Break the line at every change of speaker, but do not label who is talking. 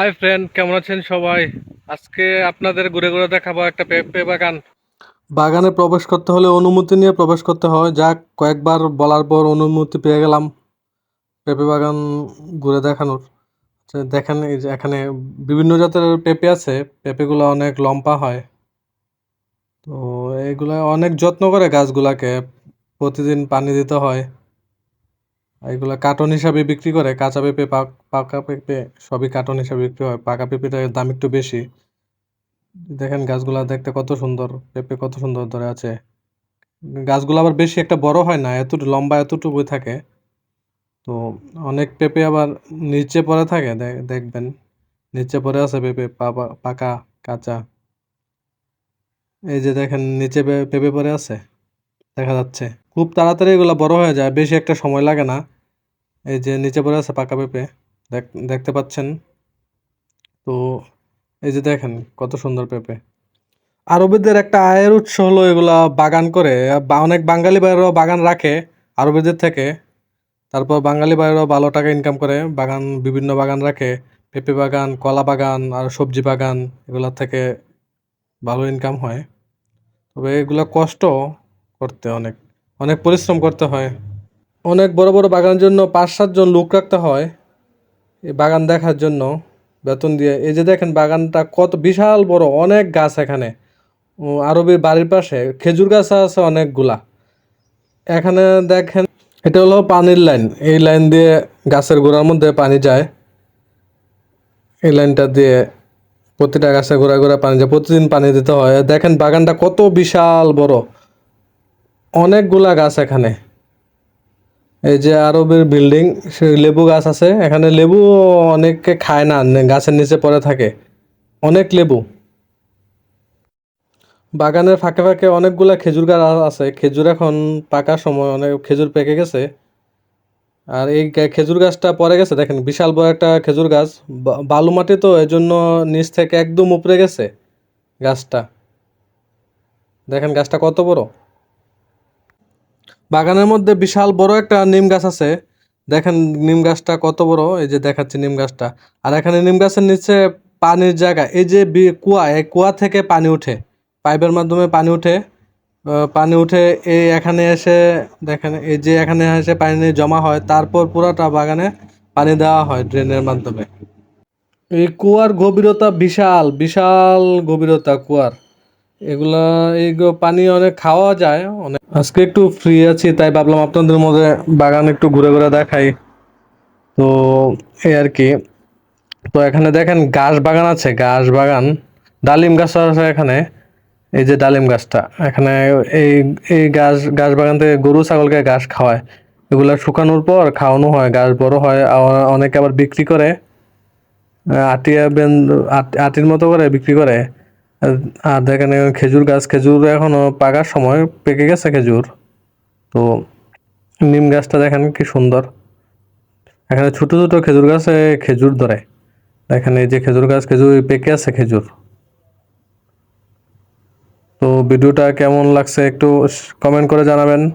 Hi friend কেমন আছেন সবাই? আজকে আপনাদের ঘুরে ঘুরে দেখাবো একটা পেঁপে বাগান। বাগানে প্রবেশ করতে হলে অনুমতি নিয়ে প্রবেশ করতে হয়। যাক কয়েকবার বলার পর অনুমতি পেয়ে গেলাম পেঁপে বাগান ঘুরে দেখানোর। আচ্ছা, দেখেন এই যে এখানে বিভিন্ন জাতের পেঁপে আছে। পেঁপেগুলো অনেক লম্বা হয়। তো এইগুলা অনেক যত্ন করে গাছগুলাকে প্রতিদিন পানি দিতে হয়। এগুলা কার্টন হিসাবে বিক্রি করে, কাঁচা পেঁপে পাক- পেঁপে, সবই কার্টন হিসাবে বিক্রি হয়। পাকা পেঁপেটার দাম একটু বেশি। দেখেন গাছগুলা দেখতে কত সুন্দর, পেঁপে কত সুন্দর ধরে আছে। গাছগুলো আবার বেশি একটা বড় হয় না এত লম্বা, এতটুকুই থাকে। তো অনেক পেঁপে আবার নিচে পড়ে থাকে দেখবেন। নিচে পড়ে আছে পেঁপে পাকা, কাঁচা। এই যে দেখেন, নিচে পেঁপে পড়ে আছে। দেখা যাচ্ছে। খুব তাড়াতাড়ি এগুলো বড় হয়ে যায়, বেশি একটা সময় লাগে না। এই যে নিচে পড়ে আছে পাকা পেঁপে, দেখ- দেখতে পাচ্ছেন? তো এই যে দেখেন কত সুন্দর পেঁপে। আরবিদের একটা আয়ের উৎস হলো এগুলা বাগান করে। অনেক বাঙালি ভাইরাও বাগান রাখে আরবিদের থেকে। তারপর বাঙালি ভাইরাও ভালো টাকা ইনকাম করে, বাগান, বিভিন্ন বাগান রাখে। পেঁপে বাগান, কলা বাগান আর সবজি বাগান এগুলা থেকে ভালো ইনকাম হয়। তবে এগুলো কষ্ট করতে অনেক অনেক পরিশ্রম করতে হয়। অনেক বড় বড় বাগানের জন্য পাঁচ সাতজন লোক রাখতে হয় এই বাগান দেখার জন্য, বেতন দিয়ে। এই যে দেখেন বাগানটা কত বিশাল বড়, অনেক গাছ এখানে। আরবির বাড়ির পাশে, খেজুর গাছ আছে অনেকগুলা। এখানে দেখেন, এটা হলো পানির লাইন। এই লাইন দিয়ে গাছের গোড়ার মধ্যে পানি যায়। এই লাইনটা দিয়ে প্রতিটা গাছে গোড়া গোড়া পানি যায়। প্রতিদিন পানি দিতে হয়। দেখেন বাগানটা কত বিশাল বড়। অনেকগুলা গাছ এখানে। এই যে আরবের বিল্ডিং লেবু গাছ আছে। এখানে লেবু অনেকে খায় না গাছের নিচে পড়ে থাকে। অনেক লেবু। বাগানের ফাঁকে ফাঁকে অনেকগুলা খেজুর গাছ আছে। খেজুর এখন পাকার সময় অনেক খেজুর পেকে গেছে। আর এই খেজুর গাছটা পড়ে গেছে, দেখেন, বিশাল বড় একটা খেজুর গাছ। বালু মাটি তো এই জন্য নিচ থেকে একদম উপরে গেছে গাছটা। দেখেন গাছটা কত বড়। বাগানের মধ্যে বিশাল বড় একটা নিম গাছ আছে। দেখেন নিম গাছটা কত বড়, এই যে দেখাচ্ছি নিম গাছটা। আর এখানে নিম গাছের নিচে পানির জায়গা, এই যে কুয়া, এই কুয়া থেকে পানি উঠে, পাইপের মাধ্যমে পানি উঠে পানি উঠে এই এখানে এসে, দেখেন এই যে এখানে এসে পানি জমা হয়, তারপর পুরাটা বাগানে পানি দেওয়া হয় ড্রেনের মাধ্যমে। এই কুয়ার গভীরতা বিশাল বিশাল গভীরতা কুয়ার। এগুলা এইগুলো পানি অনেক খাওয়া যায়, অনেক আজকে একটু ফ্রি আছি, তাই ভাবলাম আপনাদের মধ্যে বাগান একটু ঘুরে ঘুরে দেখাই। তো, এই আর কি। তো এখানে দেখেন গাছ বাগান আছে গাছ বাগান। ডালিম গাছ আছে এখানে, এই যে ডালিম গাছটা। এখানে এই এই গাছ গাছ বাগান থেকে গরু, ছাগলকে ঘাস খাওয়ায়। এগুলো শুকানোর পর খাওয়ানো হয় গাছ বড় হয় অনেকে আবার বিক্রি করে। আটিয়া বেন আটির মতো করে বিক্রি করে। আর- দেখেন খেজুর গাছ, খেজুর এখনও পাকার সময় পেকে গেছে খেজুর। তো নিম গাছটা দেখেন কি সুন্দর। এখানে ছোটো ছোটো খেজুর গাছে খেজুর ধরে। দেখেন এই যে খেজুর গাছ, খেজুর পেকে আছে খেজুর। তো ভিডিওটা কেমন লাগছে একটু কমেন্ট করে জানাবেন।